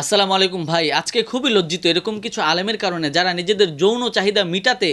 আসসালামু আলাইকুম ভাই, আজকে খুবই লজ্জিত এরকম কিছু আলেমের কারণে যারা নিজেদের যৌন চাহিদা মিটাতে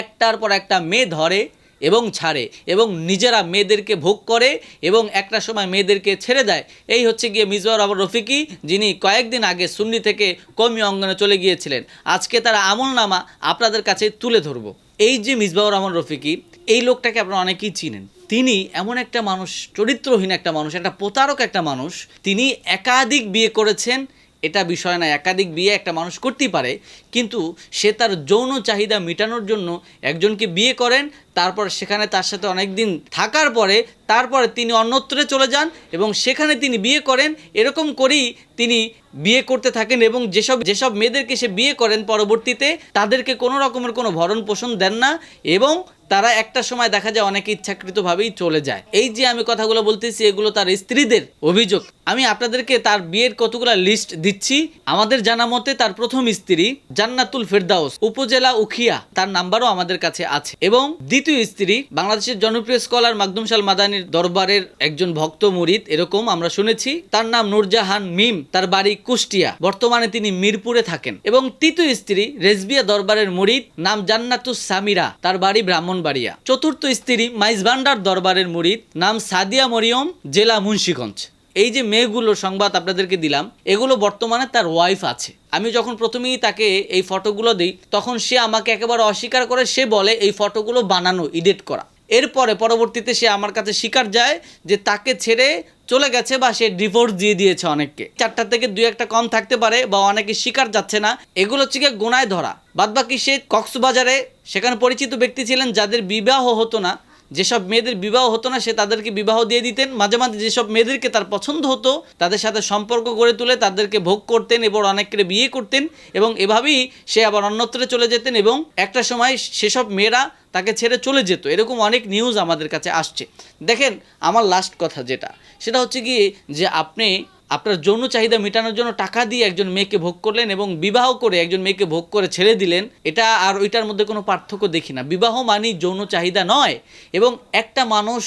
একটার পর একটা মেয়ে ধরে এবং ছাড়ে এবং নিজেরা মেয়েদেরকে ভোগ করে এবং একটা সময় মেয়েদেরকে ছেড়ে দেয়। এই হচ্ছে গিয়ে মিজওয়ার রহমান রফিকি, যিনি কয়েকদিন আগে সুন্নি থেকে কমি অঙ্গনে চলে গিয়েছিলেন। আজকে তার আমলনামা আপনাদের কাছে তুলে ধরবো। এই যে মিসবাউর রহমান রফিকি, এই লোকটাকে আপনারা অনেকেই চিনেন। তিনি এমন একটা মানুষ, চরিত্রহীন একটা মানুষ, একটা প্রতারক একটা মানুষ। তিনি একাধিক বিয়ে করেছেন এটা বিষয় না একাধিক বিয়ে একটা মানুষ করতেই পারে কিন্তু সে তার যৌন চাহিদা মেটানোর জন্য একজনকে বিয়ে করেন, তারপর সেখানে তার সাথে অনেক দিন থাকার পরে তারপরে তিনি অন্যত্রে চলে যান এবং সেখানে তিনি বিয়ে করেন। এরকম করেই তিনি বিয়ে করতে থাকেন এবং যেসব যেসব মেয়েদেরকে সে বিয়ে করেন পরবর্তীতে, তাদেরকে কোনো রকমের কোনো ভরণ পোষণ দেন না এবং তারা একটা সময় দেখা যায় অনেকে ইচ্ছাকৃতভাবেই চলে যায়। এই যে আমি কথাগুলো বলতেছি, এগুলো তার স্ত্রীদের অভিযোগ। আমি আপনাদেরকে তার বিয়ের কতগুলো লিস্ট দিচ্ছি। আমাদের জানা মতে তার প্রথম স্ত্রী জান্নাতুল ফেরদাউস, উপজেলা উখিয়া, তার নাম্বারও আমাদের কাছে আছে। এবং দ্বিতীয় স্ত্রী, বাংলাদেশের জনপ্রিয় স্কলার মাকদুম শাল মাদানির দরবারের একজন ভক্ত মুরিদ, এরকম আমরা শুনেছি। তার নাম নুরজাহান মিম, তার বাড়ি কুষ্টিয়া। বর্তমানে তিনি মিরপুরে থাকেন। এবং তৃতীয় স্ত্রী, রেজবিয়া দরবারের মুরিদ, নাম জান্নাতুস সামিরা, তার বাড়ি ব্রাহ্মণবাড়িয়া। চতুর্থ স্ত্রী মাইজভান্ডার দরবারের মুরিদ, নাম সাদিয়া মরিয়ম, জেলা মুন্সীগঞ্জ। এই যে মেয়েগুলোর সংবাদ আপনাদেরকে দিলাম, এগুলো বর্তমানে তার ওয়াইফ আছে। আমি যখন প্রথমেই তাকে এই ফটোগুলো দিই, তখন সে আমাকে একেবারে অস্বীকার করে, সে বলে, এই ফটোগুলো বানানো, এডিট করা। এরপরে পরবর্তীতে সে আমার কাছে স্বীকার যায় যে তাকে ছেড়ে চলে গেছে বা সে ডিভোর্স দিয়ে দিয়েছে অনেককে। চারটা থেকে দুই একটা কম থাকতে পারে বা অনেকে স্বীকার যাচ্ছে না। এগুলো হচ্ছে গিয়ে গোনায় ধরা। বাদবাকি সে কক্সবাজারে, সেখানে পরিচিত ব্যক্তি ছিলেন যাদের বিবাহ হতো না। যেসব মেয়েদের বিবাহ হতো না, সে তাদেরকে বিবাহ দিয়ে দিতেন। মাঝে মাঝে যেসব মেয়েদেরকে তার পছন্দ হতো, তাদের সাথে সম্পর্ক গড়ে তুলে তাদেরকে ভোগ করতেন এবং অনেককে বিয়ে করতেন এবং এভাবেই সে আবার অন্যত্রে চলে যেতেন এবং একটা সময় সেসব মেয়েরা তাকে ছেড়ে চলে যেত। এরকম অনেক নিউজ আমাদের কাছে আসছে। দেখেন, আমার লাস্ট কথা যেটা। সেটা হচ্ছে গিয়ে যে আপনি আপনার যৌন চাহিদা মেটানোর জন্য টাকা দিয়ে একজন মেয়েকে ভোগ করলেন এবং বিবাহ করে একজন মেয়েকে ভোগ করে ছেড়ে দিলেন, এটা আর ওইটার মধ্যে কোনো পার্থক্য দেখি না। বিবাহ মানেই যৌন চাহিদা নয় এবং একটা মানুষ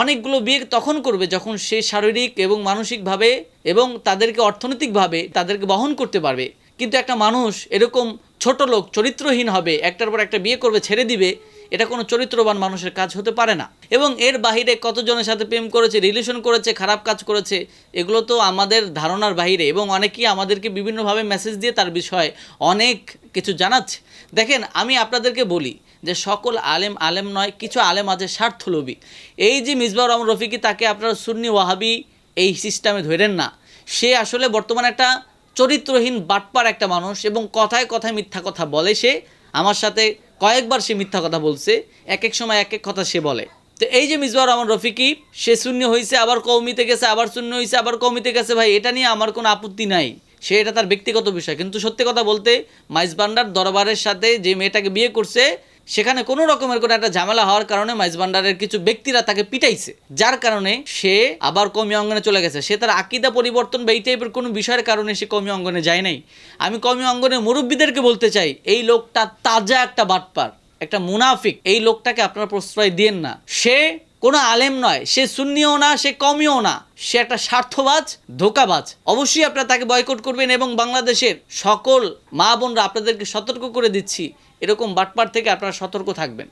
অনেকগুলো বিয়ে তখন করবে যখন সে শারীরিক এবং মানসিকভাবে এবং তাদেরকে অর্থনৈতিকভাবে তাদেরকে বহন করতে পারবে। কিন্তু একটা মানুষ এরকম ছোট লোক, চরিত্রহীন হবে, একটার পর একটা বিয়ে করবে, ছেড়ে দিবে এটা কোনো চরিত্রবান মানুষের কাজ হতে পারে না। এবং এর বাহিরে কতজনের সাথে প্রেম করেছে রিলেশন করেছে, খারাপ কাজ করেছে, এগুলো তো আমাদের ধারণার বাহিরে এবং অনেকেই আমাদেরকে বিভিন্নভাবে মেসেজ দিয়ে তার বিষয়ে অনেক কিছু জানাচ্ছে। দেখেন, আমি আপনাদেরকে বলি যে সকল আলেম আলেম নয়, কিছু আলেম আছে স্বার্থলোভী। এই যে মিসবাউর রহমান রফিকি তাকে আপনারা সুন্নি ওয়াহাবি এই সিস্টেমে ধরেন না। সে আসলে বর্তমানে একটা চরিত্রহীন বাটপার একটা মানুষ এবং কথায় কথায় মিথ্যা কথা বলে সে। আমার সাথে কয়েকবার সে মিথ্যা কথা বলছে এক এক সময় এক এক কথা সে বলে। তো এই যে মিজবার রহমান রফিকি সে শূন্য হয়েছে আবার কৌমিতে গেছে, আবার শূন্য হয়েছে আবার কৌমিতে গেছে, ভাই, এটা নিয়ে আমার কোনো আপত্তি নাই। সে এটা তার ব্যক্তিগত বিষয়। কিন্তু সত্যি কথা বলতে মাইজবান্ডার দরবারের সাথে যে মেয়েটাকে বিয়ে করছে সেখানে কোনো রকমের কোনো একটা ঝামেলা হওয়ার কারণে মাইজবান্ডারের কিছু ব্যক্তিরা তাকে পিটাইছে, যার কারণে সে আবার কমি অঙ্গনে চলে গেছে। সে তার আকিদা পরিবর্তন বা এই টাইপের কোনো বিষয়ের কারণে সে কমি অঙ্গনে যায় নাই। আমি কমি অঙ্গনের মুরব্বীদেরকে বলতে চাই, এই লোকটা তাজা একটা বাটপার, একটা মুনাফিক, এই লোকটাকে আপনারা প্রশ্রয় দিয়েন না। সে কোনো আলেম নয়, সে সুন্নিও না, সে কমিও না। সে একটা স্বার্থবাজ, ধোকাবাজ। অবশ্যই আপনারা তাকে বয়কট করবেন এবং বাংলাদেশের সকল মা বোনরা আপনাদেরকে সতর্ক করে দিচ্ছি। এরকম বাটপার থেকে আপনারা সতর্ক থাকবেন।